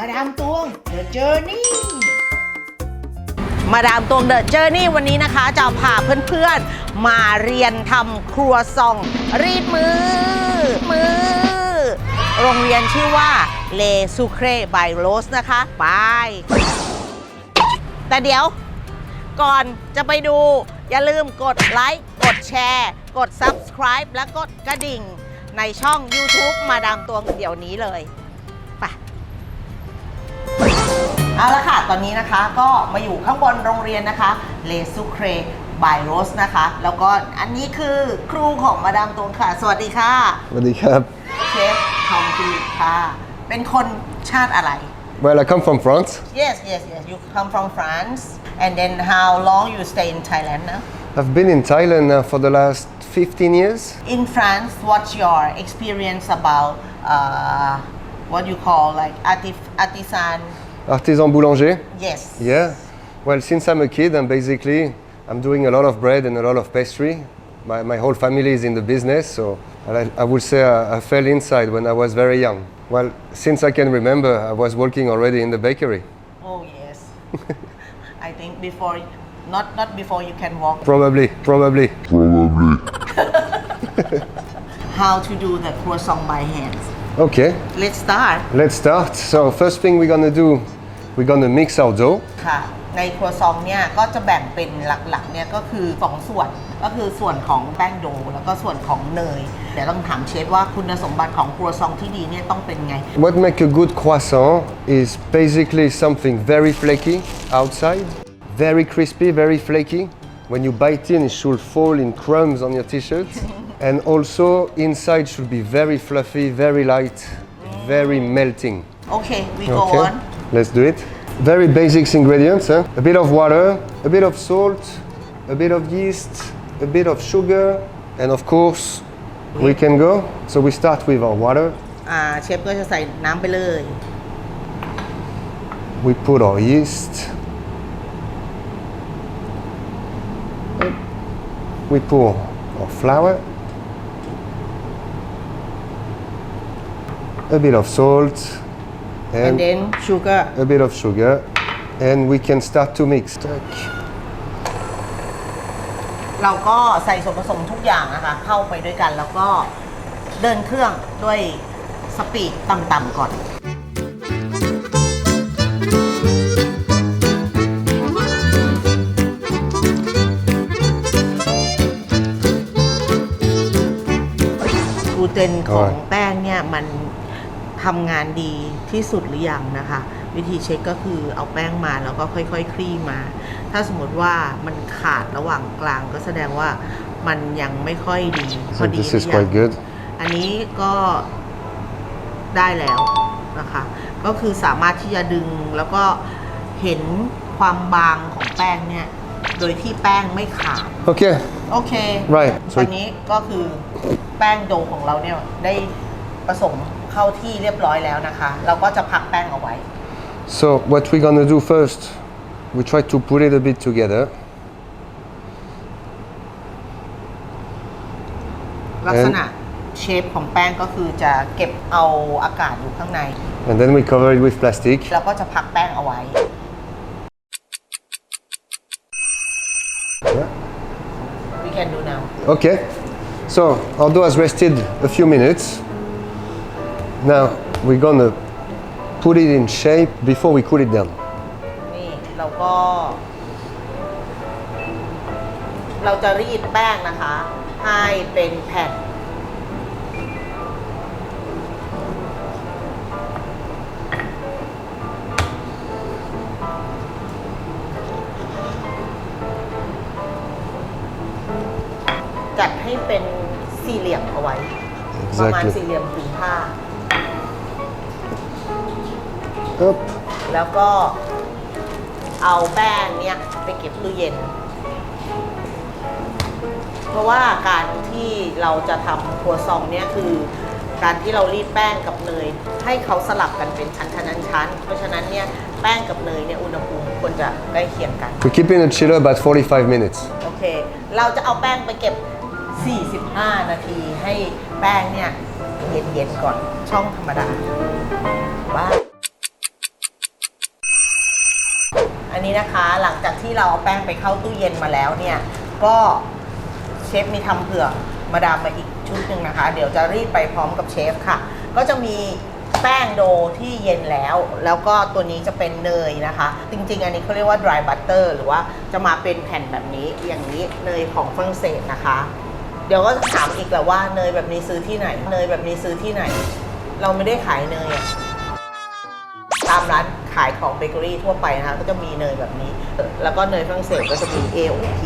มาดามตวง The Journey มาดามตวง The Journey วันนี้นะคะ จะพาเพื่อนๆ มาเรียนทำครัวซอง รีดมือ มือ โรงเรียนชื่อว่าเลซูเครบายโรสนะคะ ไป แต่เดี๋ยวก่อนจะไปดู อย่าลืมกดไลค์ กดแชร์ กด Subscribe และกดกระดิ่ง ในช่อง YouTube มาดามตวงเดี๋ยวนี้เลย เอาละค่ะ ตอนนี้นะคะก็มาอยู่ข้างบนโรงเรียนนะคะเลซูเครบายโรสนะคะ แล้วก็อันนี้คือครูของมาดามตวงค่ะ สวัสดีค่ะ สวัสดีครับ เชฟทอมฟิลิปค่ะ เป็นคนชาติอะไร Well, I come from France. Yes yes yes you come from France and then how long you stay in Thailand now I've been in Thailand now for the last 15 years. in France what's your experience about uh, what you call like artif- artisan Artisan boulanger. yes Yeah. Well, since I'm a kid, I'm basically I'm doing a lot of bread and a lot of pastry. My, my whole family is in the business, so I, I would say I, I fell inside when I was very young. Well, since I can remember, I was working already in the bakery. oh yes I think before not not before you can walk Probably, probably. Probably. How to do the croissant by hands Okay, let's start let's start. So first thing we're gonna do, we're gonna mix our dough. ค่ะ ในครัวซองเนี่ยก็จะแบ่งเป็นหลักๆเนี่ยก็คือสองส่วน ก็คือส่วนของแป้งโด แล้วก็ส่วนของเนย เดี๋ยวต้องถามเชฟว่าคุณสมบัติของครัวซองที่ดีเนี่ยต้องเป็นไง What make a good croissant is basically something very flaky outside, very crispy, very flaky. When you bite in, it should fall in crumbs on your t-shirt. and also inside should be very fluffy, very light, very melting. โอเค we go Okay, on let's do it. Very basics ingredients, huh? a bit of water, a bit of salt, a bit of yeast, a bit of sugar, and of course, we can go. So we start with our water. อ่าเชฟก็จะใส่น้ำไปเลย We put our yeast. We pour our flour. A bit of salt And and then sugar a bit of sugar and we can start to mix. เราก็ใส่ส่วนผสมทุกอย่างนะคะ เข้าไปด้วยกันแล้วก็เดินเครื่องด้วยสปีดต่ำๆก่อน กลูเตนของโอ้ยแป้งเนี่ยมัน ทำงานดีที่สุดหรือยังนะคะ วิธีเช็คก็คือเอาแป้งมาแล้วก็ค่อยๆคลี่มา ถ้าสมมติว่ามันขาดระหว่างกลางก็แสดงว่ามันยังไม่ค่อยดี พ So อดี this หรื is อยัง quite good. อันนี้ก็ได้แล้วนะคะ ก็คือสามารถที่จะดึงแล้วก็เห็นความบางของแป้งเนี่ย โดยที่แป้งไม่ขาด Okay, โอเค Right. ตอนนี้ก็คือแป้งโดของเราเนี่ยได้ผสม เข้าที่เรียบร้อยแล้วนะคะ เราก็จะพักแป้งเอาไว้ so what we're gonna do first, we try to put it a bit together. ลักษณะเชฟของแป้งก็คือจะเก็บเอาอากาศอยู่ข้างใน And then we cover it with plastic. แล้วก็จะพักแป้งเอาไว้ Yeah. we can do now Okay, so our dough has rested a few minutes. Now we're gonna put it in shape before we cool it down. นี่เราก็ เราจะรีดแป้งนะคะ ให้เป็นแผ่น จัดให้เป็นสี่เหลี่ยมเอาไว้ ประมาณ Exactly. สี่เหลี่ยมผืนผ้า Up. แล้วก็เอาแป้งเนี้ยไปเก็บตู้เย็น เพราะว่าการที่เราจะทำครัวซองเนี่ยคือการที่เรารีดแป้งกับเนยให้เขาสลับกันเป็นชั้นชั้นชั้นชั้นเพราะฉะนั้นเนี่ยแป้งกับเนยเนี่ยอุณหภูมิควรจะใกล้เคียงกัน We keep it in the chiller about 45 minutes. โอเค เราจะเอาแป้งไปเก็บ 45 นาทีให้แป้งเนี่ยเย็นๆก่อนช่องธรรมดาว่า นะคะ หลังจากที่เราเอาแป้งไปเข้าตู้เย็นมาแล้วเนี่ย ก็เชฟมีทำเผื่อมาดามมาอีกชุดหนึ่งนะคะ เดี๋ยวจะรีดไปพร้อมกับเชฟค่ะ ก็จะมีแป้งโดที่เย็นแล้ว แล้วก็ตัวนี้จะเป็นเนยนะคะ จริงๆ อันนี้เขาเรียกว่า dry butter หรือว่าจะมาเป็นแผ่นแบบนี้อย่างนี้เนยของฝรั่งเศสนะคะ เดี๋ยวก็ถามอีกแหละว่าเนยแบบนี้ซื้อที่ไหน เนยแบบนี้ซื้อที่ไหน เราไม่ได้ขายเนยอะตามร้าน ขายของเบเกอรี่ทั่วไปนะคะ ก็จะมีเนยแบบนี้ แล้วก็เนยฝรั่งเศสก็จะมี AOP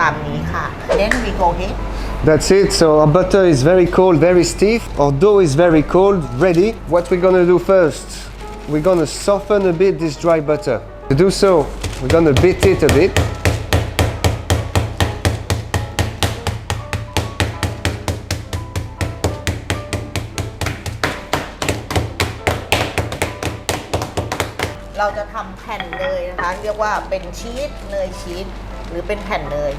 ตามนี้ค่ะ then we go ahead That's it. So our butter is very cold, very stiff. Our dough is very cold, ready. What we're gonna do first? We're gonna soften a bit this dry butter. To do so, we're gonna beat it a bit. เนยนะคะเรียกว่าเป็นชีสเนยชีสหรือเป็นแผ่นเนย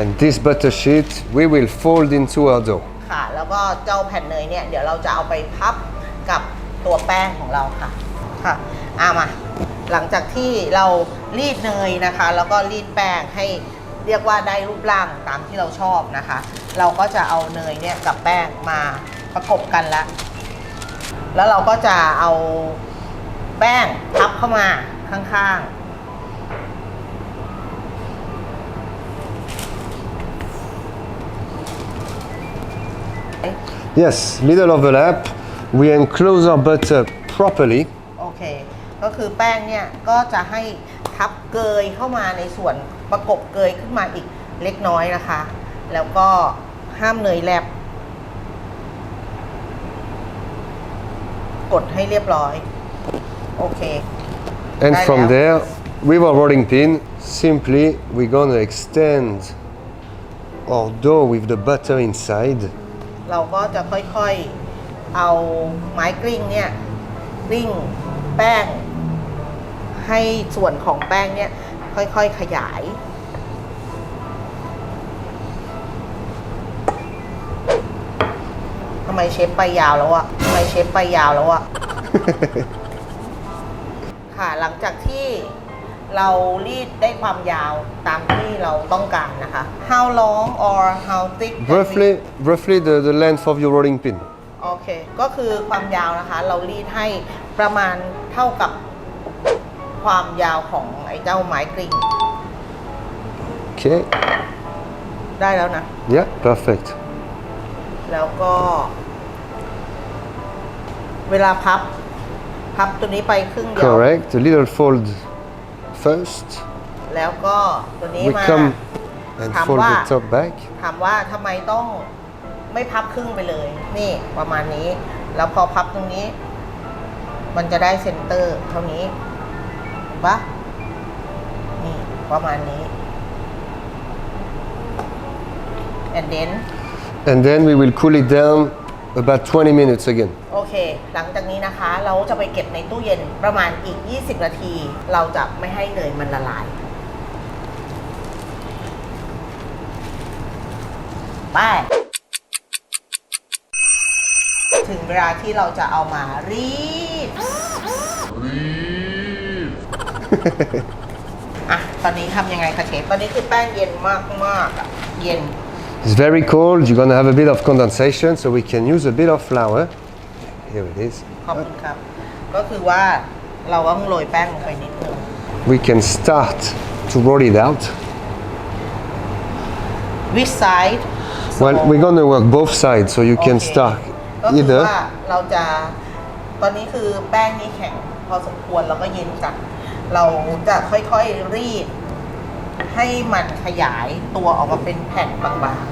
And this butter sheet, we will fold into our dough. ค่ะ แล้วก็เจ้าแผ่นเนยเนี่ย เดี๋ยวเราจะเอาไปพับกับตัวแป้งของเราค่ะ ค่ะเอามา หลังจากที่เรารีดเนยนะคะ แล้วก็รีดแป้งให้เรียกว่าได้รูปร่างตามที่เราชอบนะคะ เราก็จะเอาเนยเนี่ยกับแป้งมาประกบกันแล้วแล้วเราก็จะเอาแป้งพับเข้ามาข้างๆ Yes, middle overlap. We enclose our butter properly. โอเค ก็คือแป้งเนี่ย ก็จะให้ทับเกยเข้ามาในส่วนประกบเกยขึ้นมาอีกเล็กน้อยนะคะ แล้วก็ห้ามเนยแลบ กดให้เรียบร้อย โอเค And Right from now. there, with our rolling pin, simply we're gonna extend our dough with the butter inside. เราก็จะค่อยๆเอาไม้กลิ้งเนี่ยกลิ้งแป้ง ให้ส่วนของแป้งเนี่ยค่อยๆขยาย ทำไมเชฟไปยาวแล้วอะทำไมเชฟไปยาวแล้วอะค่ะหลังจากที่ เรารีดได้ความยาวตามที่เราต้องการนะคะ how long or how thick that we- Roughly, roughly the, the length of your rolling pin. โอเค ก็คือความยาวนะคะ เรารีดให้ประมาณเท่ากับความยาวของไอ้เจ้าไม้กลิ้ง Okay. ได้แล้วนะ Yeah, perfect. แล้วก็ เวลาพับ พับตัวนี้ไปครึ่งเดียว Correct. A little fold first. แล้วก็ตัวนี้ We มา come and Thảm fold the quá. top back. ถามว่าทำไมต้องไม่พับครึ่งไปเลย นี่ประมาณนี้ แล้วพอพับตรงนี้ มันจะได้เซนเตอร์เท่านี้เห็นปะนี่ประมาณนี้ and then And then we will cool it down about 20 minutes again. โอเค หลังจากนี้นะคะ เราจะไปเก็บในตู้เย็นประมาณอีก 20 นาที เราจะไม่ให้เนยมันละลาย ไป ถึงเวลาที่เราจะเอามารีด อะ ตอนนี้ทำยังไงคะเชฟ ตอนนี้คือแป้งเย็นมากๆอะ เย็น It's very cold. You're gonna have a bit of condensation, so we can use a bit of flour. Here it is. ขอบคุณครับ ก็คือว่าเราต้องโรยแป้งลงไปนิดนึง We can start to roll it out. which side Well, we're gonna work both sides, so you โอ can เค start ก็คือ either. ว่าเราจะตอนนี้คือแป้งนี่แข็งพอสมควรแล้วก็เย็นจัด เราจะค่อยๆรีด ให้มันขยายตัวออกมาเป็นแผ่นบางๆ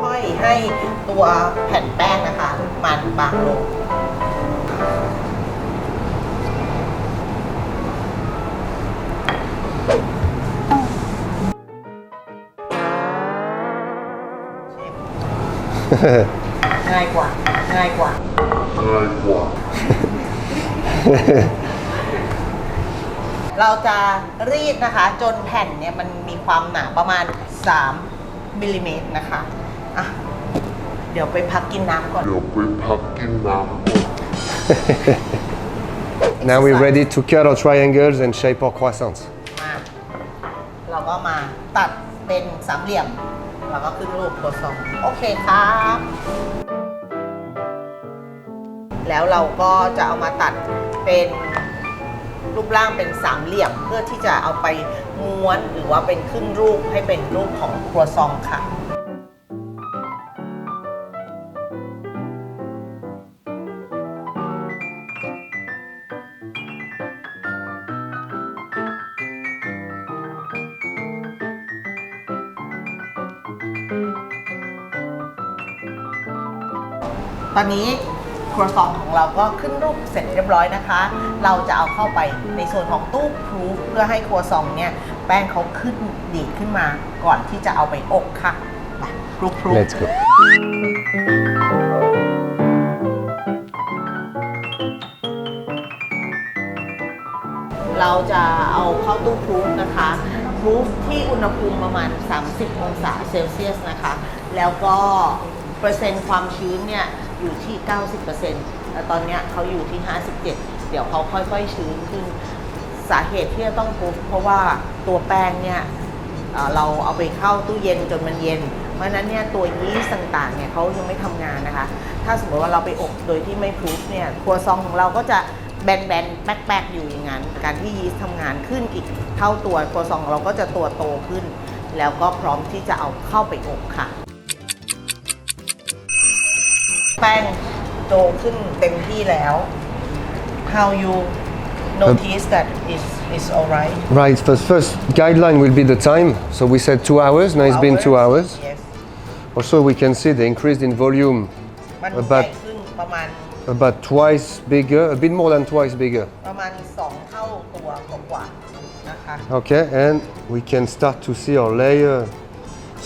ค่อยๆให้ตัวแผ่นแป้งนะคะ มันบางลงง่ายกว่าง่ายกว่า เราจะรีดนะคะ จนแผ่นเนี่ยมันมีความหนาประมาณ 3มิลลิเมตรนะคะอะเดี๋ยวไปพักกินน้ำก่อน เดี๋ยวไปพักกินน้ำก่อน Now we're exercise. ready to cut our triangles and shape our croissants. มาเราก็มาตัดเป็นสามเหลี่ยม แล้วก็ขึ้นรูปตัวซองโอเคครับแล้วเราก็จะเอามาตัดเป็น รูปร่างเป็นสามเหลี่ยม เพื่อที่จะเอาไปม้วนหรือว่าเป็นขึ้นรูปให้เป็นรูปของครัวซองค่ะตอนนี้ ครัวซองของเราก็ขึ้นรูปเสร็จเรียบร้อยนะคะ เราจะเอาเข้าไปในส่วนของตู้พรูฟเพื่อให้ครัวซองเนี่ยแป้งเขาขึ้นดีดขึ้นมาก่อนที่จะเอาไปอบค่ะไปพรูฟพรูฟ Let's go. เราจะเอาเข้าตู้พรูฟนะคะพรูฟที่อุณหภูมิประมาณ 30 องศาเซลเซียสนะคะ แล้วก็เปอร์เซ็นต์ความชื้นเนี่ย อยู่ที่ 90%แต่ตอนเนี้ยเขาอยู่ที่ 57 เดี๋ยวเขาค่อยๆชื้นขึ้น สาเหตุที่จะต้องพรูฟเพราะว่าตัวแป้งเนี่ยเราเอาไปเข้าตู้เย็นจนมันเย็น เพราะนั้นเนี่ยตัวยีสต์ต่างๆเนี่ยเขายังไม่ทำงานนะคะ ถ้าสมมติว่าเราไปอบโดยที่ไม่พรูฟเนี่ยครัวซองของเราก็จะแบนๆ แป๊กๆ อยู่อย่างนั้น การที่ยีสต์ทำงานขึ้นอีกเท่าตัวครัวซองเราก็จะตัวโตขึ้น แล้วก็พร้อมที่จะเอาเข้าไปอบค่ะ แป้งโตขึ้นเต็มที่แล้ว how you notice that is is alright Right, the first guideline will be the time. So we said two hours, now it's been two hours. yes Also, we can see the increased in volume มันใหญ่ about, ขึ้นประมาณ about twice bigger, a bit more than twice bigger. ประมาณ 2 เท่าตัวกว่าๆนะคะ Okay, and we can start to see our layer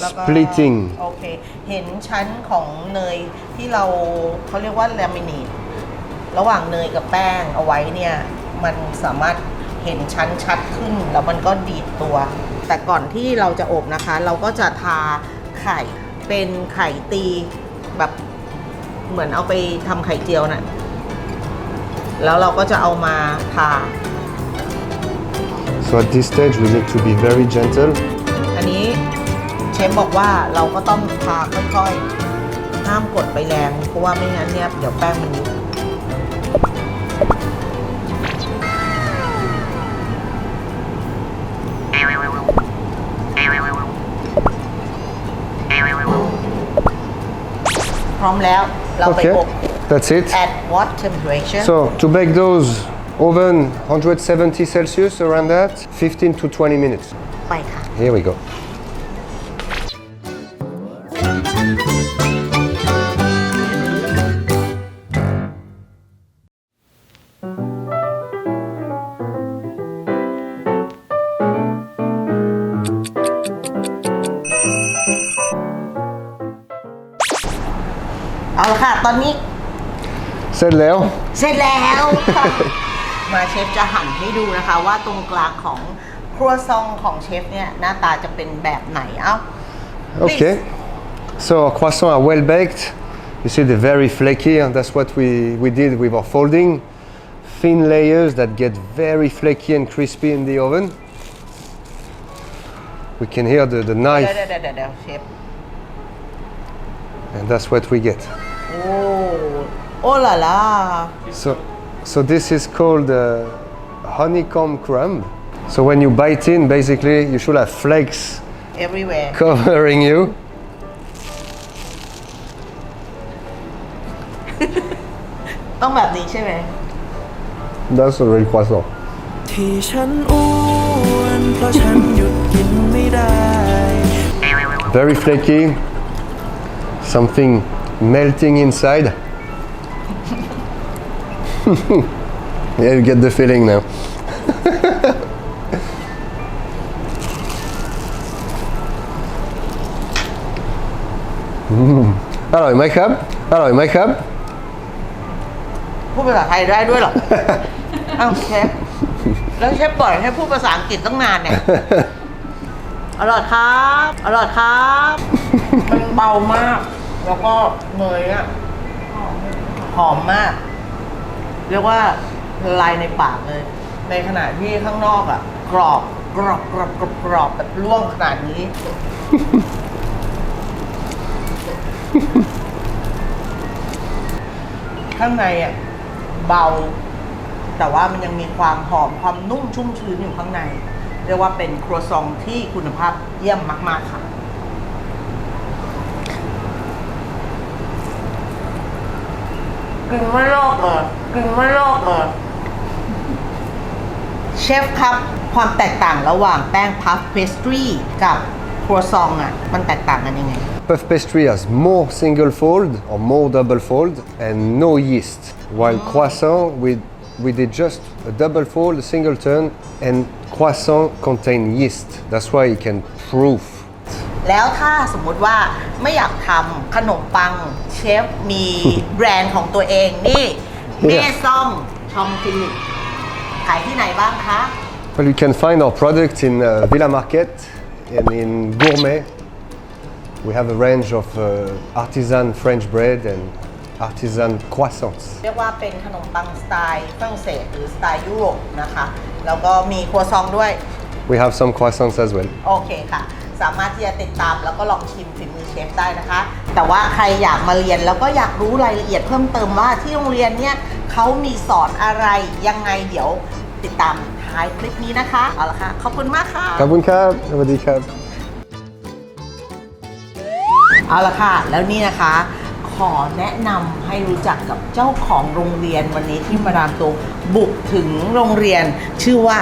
แล้วก็ splitting. โอเค เห็นชั้นของเนยที่เราเขาเรียกว่าลามิเนตระหว่างเนยกับแป้งเอาไว้เนี่ย มันสามารถเห็นชั้นชัดขึ้น แล้วมันก็ดีดตัว แต่ก่อนที่เราจะอบนะคะ เราก็จะทาไข่เป็นไข่ตีแบบเหมือนเอาไปทำไข่เจียวน่ะแล้วเราก็จะเอามาทา So at this stage, we need to be very gentle. อันนี้ เชฟบอกว่าเราก็ต้องทาค่อยๆ ห้ามกดไปแรง เพราะว่าไม่งั้นเนี่ยเดี๋ยวแป้งมันยุบพร้อมแล้วเราไป Okay, อบ that's it. at what temperature So to bake those, oven 170 Celsius around that, 15 to 20 minutes. ไปค่ะ Here we go. ค่ะ ตอนนี้ Said Leo. เสร็จแล้วค่ะมาเชฟจะหั่นให้ดูนะคะ ว่าตรงกลางของครัวซองของเชฟเนี่ยหน้าตาจะเป็นแบบไหนเอ้า Okay. So our croissants are well baked. You see they're very flaky and that's what we, we did with our folding. Thin layers that get very flaky and crispy in the oven. We can hear the, the เดี๋ยว knife เดี๋ยวเดี๋ยวเดี๋ยวเชฟ and that's what we get. โอ้ โอ้ล่ะล่ะ So, so this is called uh, honeycomb crumb. So when you bite in, basically you should have flakes everywhere covering you. ต้องแบบนี้ใช่ไหม That's a real croissant. ที่ฉันอ้วนเพราะฉันหยุดกินไม่ได้ Very flaky. Something melting inside. yeah, you get the feeling now. อืมอร่อยไหมครับ อร่อยไหมครับ พูดภาษาไทยได้ด้วยเหรออ้าวเชฟแล้วเชฟปล่อยให้พูดภาษาอังกฤษตั้งนานเนี่ย อร่อยครับ อร่อยครับ มันเบามาก แล้วก็เนยอะหอมมาก เรียกว่าละลายในปากเลย ในขณะที่ข้างนอกอะ กรอบกรอบกรอบกรอบกรอบแบบร่วงขนาดนี้ ข้างในอะเบา แต่ว่ามันยังมีความหอมความนุ่มชุ่มชื้นอยู่ข้างใน เรียกว่าเป็นครัวซองที่คุณภาพเยี่ยมมาก ๆ ค่ะ กินไม่ลอกเลยกินไม่ลอกเลยเชฟครับ ความแตกต่างระหว่างแป้งพัฟเพสตรีกับครัวซองอ่ะ มันแตกต่างกันยังไง Puff pastry has more single fold or more double fold and no yeast, while croissant we we did just a double fold, a single turn, and croissant contain yeast. That's why you can proof แล้วถ้าสมมุติว่าไม่อยากทำขนมปังเชฟมีแบรนด์ของตัวเองนี่เมซ่องชอมฟิลิปขายที่ไหนบ้างคะ Well, you can find our product in uh, Villa Market and in Gourmet. We have a range of uh, artisan French bread and artisan croissants. เรียกว่าเป็นขนมปังสไตล์ฝรั่งเศสหรือสไตล์ยุโรปนะคะ แล้วก็มีครัวซองด้วย We have some croissants as well. โอเคค่ะ สามารถที่จะติดตามแล้วก็ลองชิมฝีมือเชฟได้นะคะ แต่ว่าใครอยากมาเรียนแล้วก็อยากรู้รายละเอียดเพิ่มเติมว่าที่โรงเรียนเนี่ยเขามีสอนอะไรยังไงเดี๋ยวติดตามท้ายคลิปนี้นะคะเอาละค่ะขอบคุณมากค่ะ Kabun kab, Navadi kab. เอาละค่ะ แล้วนี่นะคะ ขอแนะนำให้รู้จักกับเจ้าของโรงเรียนวันนี้ที่มาดามตัวบุกถึงโรงเรียนชื่อว่า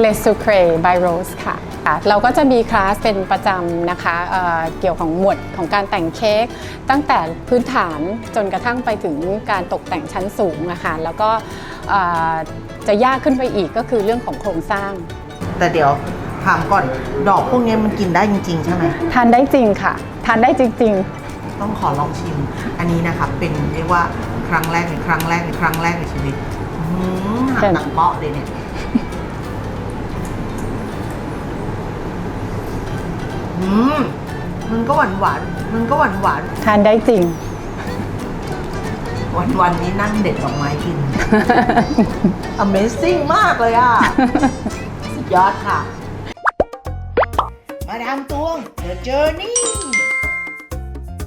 เลสูเครบายโรสค่ะ ค่ะเราก็จะมีคลาสเป็นประจำนะคะเอ่อเกี่ยวของหมวดของการแต่งเค้กตั้งแต่พื้นฐานจนกระทั่งไปถึงการตกแต่งชั้นสูงนะคะแล้วก็เอ่อจะยากขึ้นไปอีกก็คือเรื่องของโครงสร้าง แต่เดี๋ยวถามก่อนดอกพวกนี้มันกินได้จริง ๆ ใช่ไหมทานได้จริงค่ะ ทานได้จริงต้องขอลองชิม อันนี้นะคะเป็นเรียกว่าครั้งแรกในครั้งแรกในครั้งแรกในชีวิตอื้อหือหักหนังเปาะเลยเนี่ย อืมมันก็หวานหวานๆมันก็หวานหวานๆทานได้จริง วันวันๆนี้นั่งเด็ดดอกไม้กิน Amazing มากเลยอะ สุดยอดค่ะ มาดามตวง The Journey